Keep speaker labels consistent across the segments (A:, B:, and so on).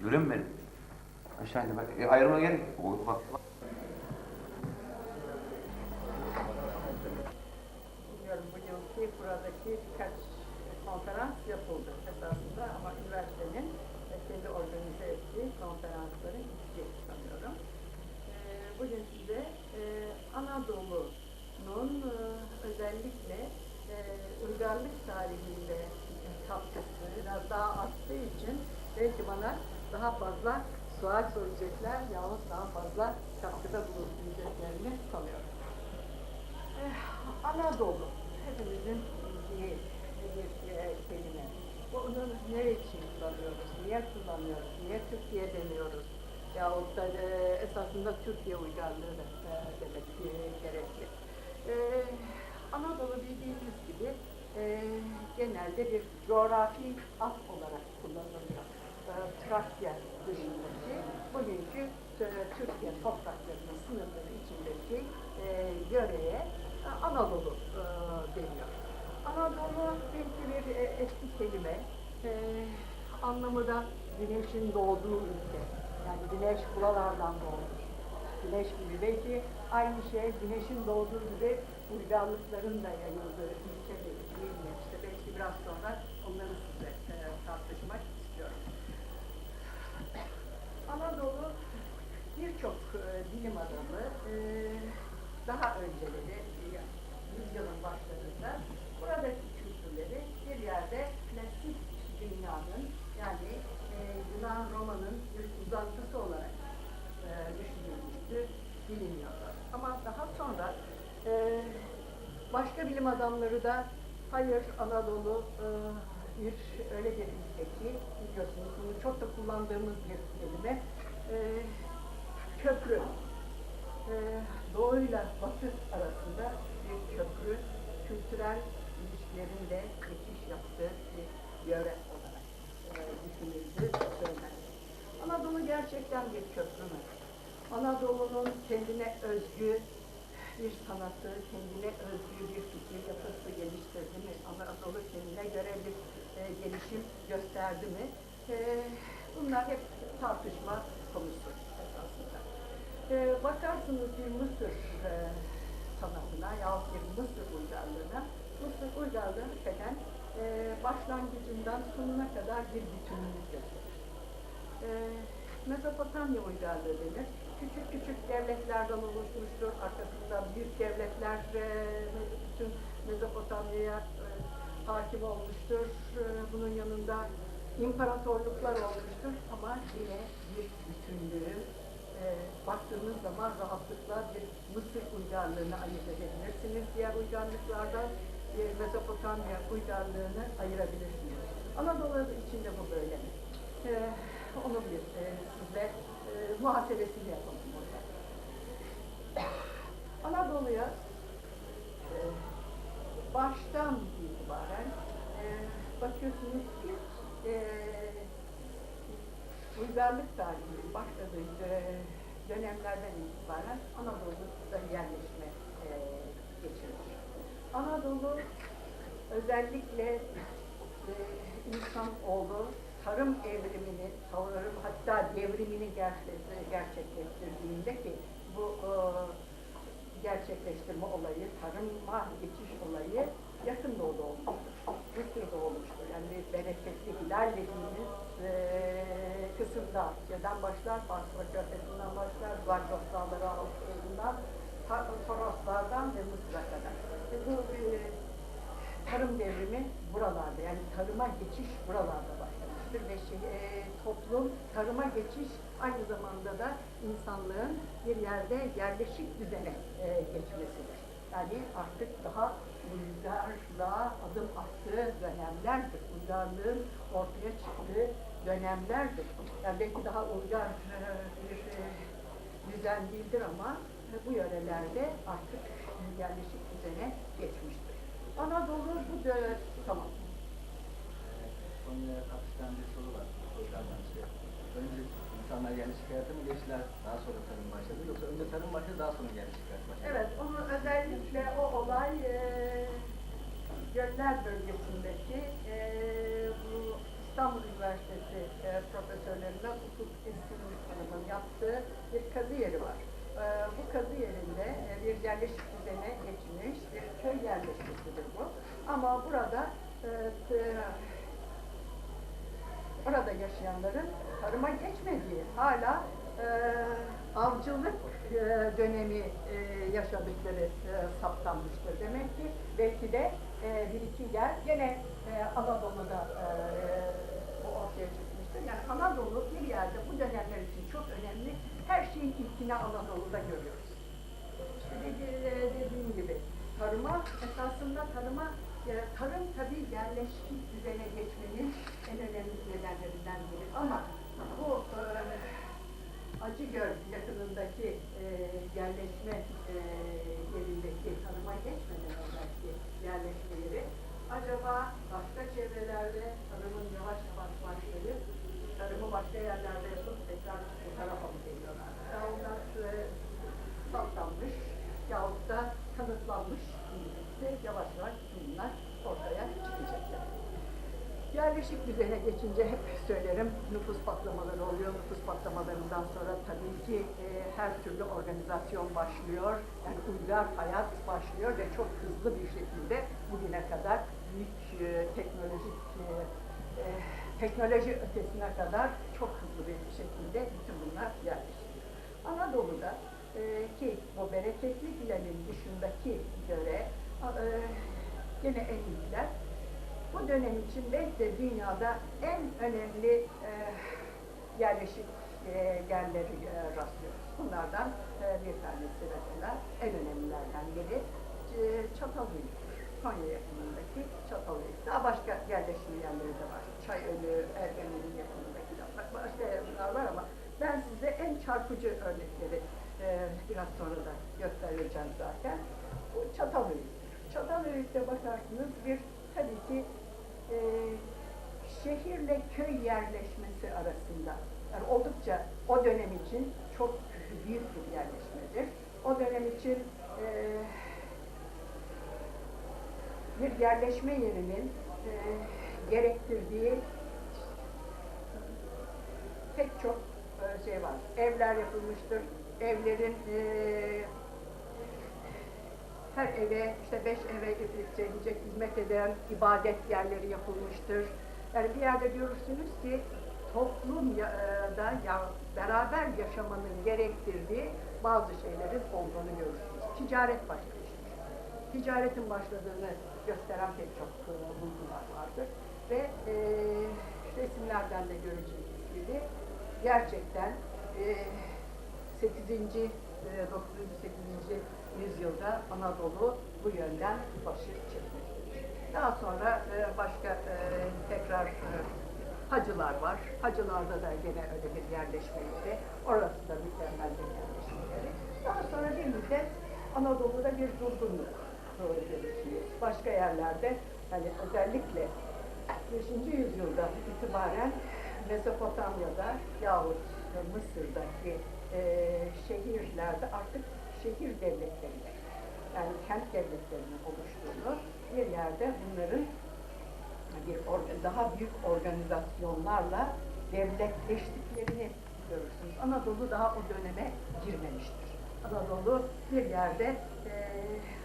A: Görüyor musun beni? Aşağı indi bak. E, ayrılma gerek. yok. Bak.
B: Bilmiyorum buradaki birkaç konferans yapıldı esasında ama üniversitenin kendi organize ettiği konferansların ilki sanıyorum. E, bugün size e, Anadolu'nun e, özellikle e, uygarlık biraz daha arttığı için belki bana daha fazla sual soracaklar yahut daha fazla katkıda bulunacaklarını sanıyorum. Eh, Anadolu hepimizin bildiği bir e, kelime. Bunu ne için kullanıyoruz, niye kullanıyoruz, niye Türkiye demiyoruz? Yahut da e, esasında Türkiye uygarlığı da, e, demek e, gerekli. E, Anadolu bildiğiniz gibi e, genelde bir coğrafi ad olarak kullanılıyor. E, Trakya dışındaki bugünkü e, Türkiye topraklarının sınırları içindeki e, yöreye Anadolu deniyor. Anadolu belki bir eski kelime. Anlamı da güneşin doğduğu ülke. Yani güneş buralardan doğmuş. Güneş gibi. Belki aynı şey güneşin doğduğu gibi uygarlıkların da yayıldığı ülke değil değil mi? İşte belki biraz sonra onları size e, tartışmak istiyorum. Anadolu birçok e, bilim adamı e, daha önceleri e, yüzyılın başlarında buradaki kültürleri bir yerde klasik dünyanın yani e, Yunan Roma'nın bir uzantısı olarak e, düşünülmüştü, biliniyordu. Ama daha sonra e, başka bilim adamları da hayır Anadolu e, bir öyle bir ülke ki biliyorsunuz bunu çok da kullandığımız bir kelime e, köprü. E, doğuyla batı arasında bir köprü kültürel ilişkilerin de geçiş yaptığı bir yöre olarak e, düşünüldü, söylenir. Anadolu gerçekten bir köprü mü? Anadolu'nun kendine özgü bir sanatı, kendine özgü bir fikir yapısı geliştirdi mi? Anadolu kendine göre bir e, gelişim gösterdi mi? E, bunlar hep tartışma konusu esasında. E, bakarsınız bir Mısır e, sanatına yahut bir Mısır uygarlığına, Mısır uygarlığı hakikaten e, başlangıcından sonuna kadar bir bütünlük gösterir. E, Mezopotamya uygarlığı denir. Küçük küçük devletlerden oluşmuştur. Arkasında büyük devletler e, bütün Mezopotamya'ya e, hakim olmuştur. E, bunun yanında imparatorluklar olmuştur. Ama yine bir bütünlüğü e, baktığınız zaman rahatlıkla bir Mısır uygarlığını ayırt edebilirsiniz. Diğer uygarlıklardan bir Mezopotamya uygarlığını ayırabilirsiniz. Anadolu içinde bu böyle. E, onu bir e, size e, muhasebesini yapalım burada. Anadolu'ya e, baştan itibaren e, bakıyorsunuz ki e, uygarlık tarihinin başladığı e, dönemlerden itibaren Anadolu'da yerleşme e, geçirir. Anadolu özellikle e, insanoğlu tarım evrimini, tarım hatta devrimini gerçek- gerçekleştirdiğinde ki bu e, gerçekleştirme olayı, tarıma geçiş olayı yakın doğuda olmuştur. Mısır'da olmuştur. Yani bereketli hilal dediğimiz e, kısımda Ce'den başlar, Basra Körfezi'nden başlar, Zagros Dağları Ta- Toroslardan ve Mısır'a kadar. E, bu e, tarım devrimi buralarda yani tarıma geçiş buralarda şey, e, toplum tarıma geçiş aynı zamanda da insanlığın bir yerde yerleşik düzene e, geçmesidir. Yani artık daha uygarlığa adım attığı dönemlerdir. Uygarlığın ortaya çıktığı dönemlerdir. Yani belki daha uygar e, bir e, düzen değildir ama e, bu yörelerde artık yerleşik düzene geçmiştir. Anadolu bu dönem, tamam
C: tane bir soru var programdan şey. Önce insanlar yani şikayete mi geçtiler, daha sonra tarım başladı yoksa önce tarım başladı daha sonra yani şikayet başladı?
B: Evet, onu özellikle o olay e, Göller bölgesindeki e, bu İstanbul Üniversitesi e, profesörlerinden hukuk enstitüsünün yaptığı bir kazı yeri var. E, bu kazı yerinde e, bir yerleşik düzene geçmiş bir köy yerleşkesidir bu. Ama burada e insanların tarıma geçmediği, hala e, avcılık e, dönemi e, yaşadıkları e, saptanmıştır. Demek ki belki de e, bir iki yer gene e, Anadolu'da e, bu ortaya çıkmıştır. Yani Anadolu bir yerde bu dönemler için çok önemli. Her şeyin ilkini Anadolu'da görüyoruz. İşte dedi- dediğim gibi tarıma esasında tarıma e, tarım tabii yerleşik düzene geçmenin en önemli nedenlerinden biri. Ama bu e, Acıgöl yakınındaki e, yerleşme e, yerindeki tarıma geçmeden evvelki yerleşme yeri acaba başka çevrelerde tarımın yavaş yavaş başlayıp tarımı başka yerlerde yapıp tekrar bu tarafa mı geliyorlar? Ya onlar e, saptanmış yahut da kanıtlanmış ve yavaş yavaş bunlar ortaya çıkacaklar. Yerleşik düzene geçince hep söylerim nüfus patlamaları oluyor. Nüfus patlamalarından sonra tabii ki e, her türlü organizasyon başlıyor. Yani uygar hayat başlıyor ve çok hızlı bir şekilde bugüne kadar büyük e, teknolojik e, e, teknoloji ötesine kadar çok hızlı bir şekilde bütün bunlar yerleşiyor. Anadolu'da e, ki bu bereketli filenin dışındaki göre gene en iyiler bu dönem için belki de dünyada en önemli e, yerleşik e, yerleri e, rastlıyoruz. Bunlardan e, bir tanesi mesela en önemlilerden biri e, Çatalhöyük'tür. Konya yakınındaki Çatalhöyük. Daha başka yerleşim yerleri de var. Çayölü, Ergenek'in yakınındaki. Başka yerler var ama ben size en çarpıcı örnekleri e, biraz sonra da göstereceğim zaten. Bu Çatalhöyük'tür. Çatalhöyük'te bakarsınız bir tabii ki e, şehirle köy yerleşmesi arasında yani oldukça o dönem için çok büyük bir yerleşmedir. O dönem için e, bir yerleşme yerinin e, gerektirdiği pek çok e, şey var. Evler yapılmıştır. Evlerin e, her eve, işte beş eve gelecek, hizmet eden ibadet yerleri yapılmıştır. Yani bir yerde görürsünüz ki toplumda ya, beraber yaşamanın gerektirdiği bazı şeylerin olduğunu görürsünüz. Ticaret başlamıştır. Ticaretin başladığını gösteren pek çok e, bulgular vardır. Ve e, resimlerden de göreceğiniz gibi gerçekten e, 8. e, 9. 8. yüzyılda Anadolu bu yönden başı çekmiştir. Daha sonra e, başka e, tekrar e, hacılar var. Hacılarda da gene öyle bir yerleşme yeri. Orası da mükemmel bir yerleşme yeri. Daha sonra bir müddet Anadolu'da bir durgunluk görürsünüz. Başka yerlerde hani özellikle 5. yüzyılda itibaren Mezopotamya'da yahut Mısır'daki e, şehirlerde artık şehir devletlerine yani kent devletlerinin oluştuğunu bir yerde bunların bir daha büyük organizasyonlarla devletleştiklerini görürsünüz. Anadolu daha o döneme girmemiştir. Anadolu bir yerde e,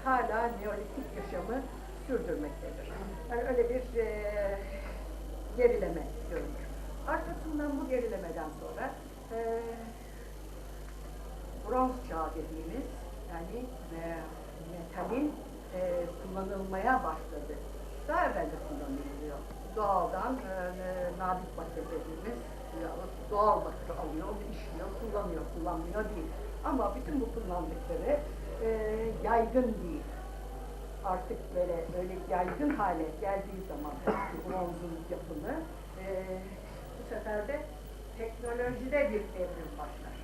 B: hala neolitik yaşamı sürdürmektedir. Yani öyle bir e, gerileme görülür. Arkasından bu gerilemeden sonra e, bronz çağı dediğimiz yani e, metalin e, kullanılmaya başladı. Daha evvel de kullanılıyor. Doğaldan e, e, nadik bakır dediğimiz yahut doğal bakır alıyor, onu işliyor, kullanıyor, kullanmıyor değil. Ama bütün bu kullandıkları e, yaygın değil. Artık böyle öyle yaygın hale geldiği zaman bronzun yapımı e, bu sefer de teknolojide bir evrim başlar.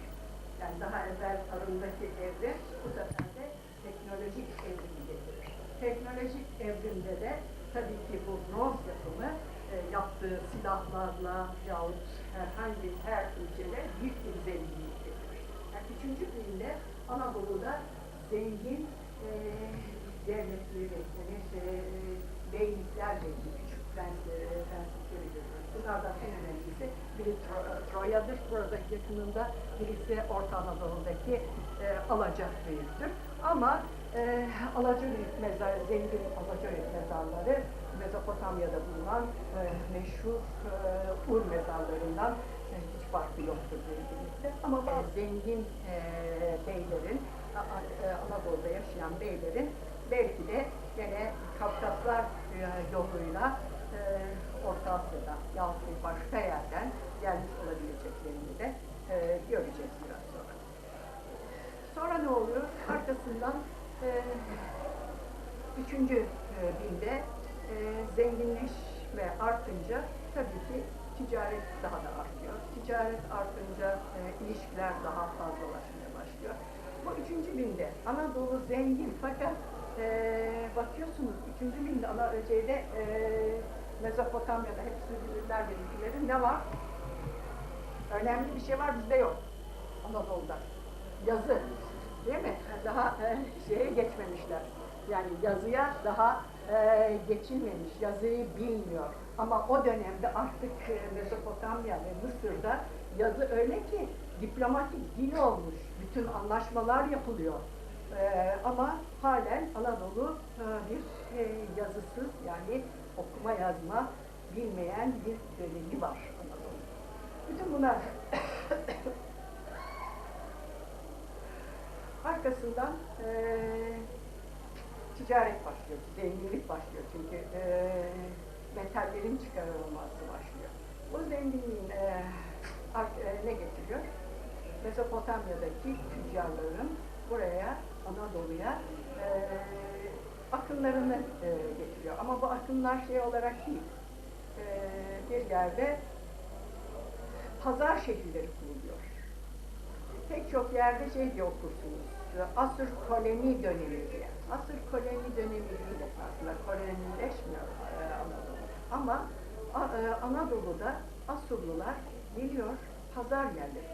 B: Yani daha evvel tarımdaki evrim bu sefer de teknolojik evrimi getirir. Teknolojik evrimde de tabii ki bu bronz yapımı e, yaptığı silahlarla yahut herhangi her ülkede büyük bir zenginlik getirir. Yani üçüncü binde Anadolu'da zengin e, devletleri, yani işte, beylikler belli, küçük prensleri, görüyoruz. Bunlardan en önemlisi biri Tro- Troya'dır, burada yakınında, birisi Orta Anadolu'daki e, Alaca Büyük'tür. Ama e, Alaca Büyük mezar, zengin Alaca Büyük mezarları Mezopotamya'da bulunan e, meşhur e, Ur mezarlarından e, hiç farkı yoktur birlikte. Ama bazı zengin e, beylerin, A- A- e, Anadolu'da yaşayan beylerin belki de gene Kafkaslar e, yoluyla e, Orta Asya'dan yahut bir başka yerden gelmiş olabileceklerini de e, göreceğiz biraz sonra. Sonra ne oluyor? Arkasından e, üçüncü e, binde e, zenginleşme artınca tabii ki ticaret daha da artıyor. Ticaret artınca e, ilişkiler daha fazlalaşmaya başlıyor. Bu üçüncü binde Anadolu zengin fakat e, bakıyorsunuz üçüncü binde ana şeyde e, Mezopotamya'da hepsi bilirler bizimkilerin ne var? Önemli bir şey var bizde yok. Anadolu'da. Yazı. Değil mi? Daha e, şeye geçmemişler. Yani yazıya daha e, geçilmemiş. Yazıyı bilmiyor. Ama o dönemde artık e, Mezopotamya ve Mısır'da yazı öyle ki diplomatik dil olmuş. Bütün anlaşmalar yapılıyor. E, ama halen Anadolu e, bir e, yazısız yani okuma yazma bilmeyen bir dönemi var Anadolu. Bütün bunlar arkasından eee, ticaret başlıyor, zenginlik başlıyor çünkü eee, metallerin çıkarılması başlıyor. Bu zenginliğin eee, ar- eee, ne getiriyor? Mezopotamya'daki tüccarların buraya, Anadolu'ya eee akınlarını eee, getiriyor. Ama bu akınlar şey olarak değil, eee, bir yerde pazar şehirleri kuruluyor. Pek çok yerde şey diye okursunuz, Asır koloni dönemi diye. Asır koloni dönemi değil esasında, kolonileşmiyor e, Anadolu. Ama A- e, Anadolu'da Asurlular geliyor, pazar yerleri.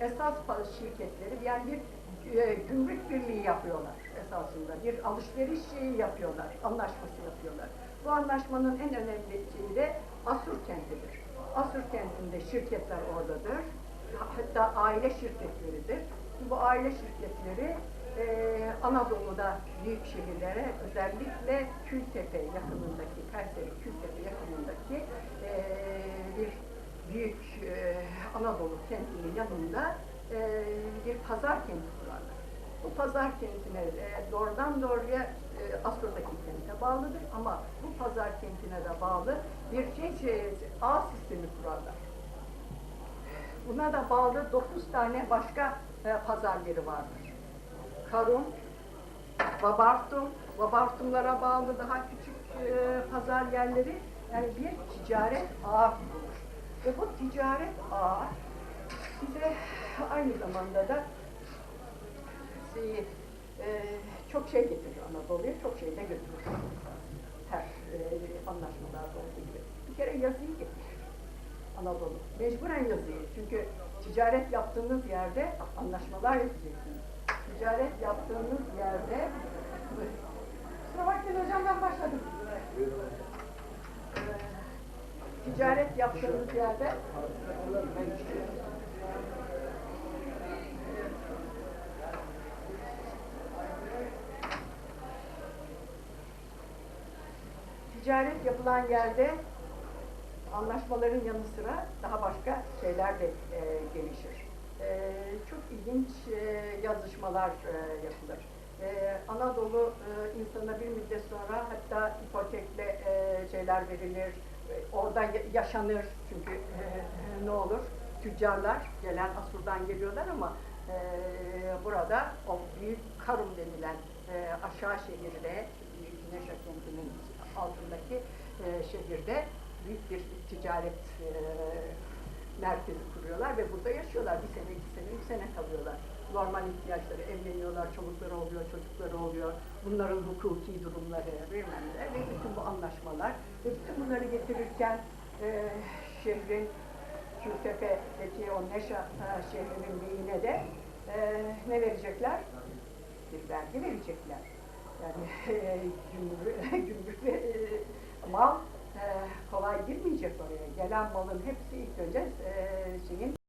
B: Esas şirketleri, yani bir e, gümrük birliği yapıyorlar esasında. Bir alışveriş şeyi yapıyorlar, anlaşması yapıyorlar. Bu anlaşmanın en önemli şeyi de Asur kentidir. Asur kentinde şirketler oradadır. Hatta aile şirketleridir. Bu aile şirketleri eee, Anadolu'da büyük şehirlere özellikle Kültepe yakınındaki, Kayseri Kültepe yakınındaki eee, bir büyük eee, Anadolu kentinin yanında bir pazar kenti kurarlar. Bu pazar kentine e, doğrudan doğruya e, Asur'daki kente bağlıdır ama bu pazar kentine de bağlı bir şey, şey ağ sistemi kurarlar. Buna da bağlı 9 tane başka e, pazar yeri vardır. Karun, Babartum, Babartumlara bağlı daha küçük e, pazar yerleri yani bir ticaret ağı kurulur. Ve bu ticaret ağı bize aynı zamanda da e, çok şey getiriyor Anadolu'ya, çok şey de götürür. Her e, anlaşmalarda olduğu gibi. Bir kere yazıyı getirir Anadolu. Mecburen yazıyı. Çünkü ticaret yaptığınız yerde anlaşmalar yapacaksınız. Ticaret yaptığınız yerde... Kusura bakmayın hocam ben başladım. Ee, ticaret yaptığınız yerde ticaret yapılan yerde anlaşmaların yanı sıra daha başka şeyler de e, gelişir. E, çok ilginç e, yazışmalar e, yapılır. E, Anadolu e, insana bir müddet sonra hatta ipotekle e, şeyler verilir, e, orada ya- yaşanır çünkü e, ne olur? Tüccarlar gelen Asur'dan geliyorlar ama e, burada o büyük Karum denilen e, aşağı şehirde, Büyük Neşe kentinin altındaki e, şehirde büyük bir ticaret e, merkezi kuruyorlar ve burada yaşıyorlar. Bir sene, iki sene, üç sene kalıyorlar. Normal ihtiyaçları, evleniyorlar, çocukları oluyor, çocukları oluyor. Bunların hukuki durumları, bilmem ve bütün bu anlaşmalar ve bütün bunları getirirken e, şehrin Kültepe'deki o Neşa e, şehrinin beyine de e, ne verecekler? Bir vergi verecekler. Yani e, gümrük, gümrük e, mal e, kolay girmeyecek oraya. Gelen malın hepsi ilk önce e, şeyin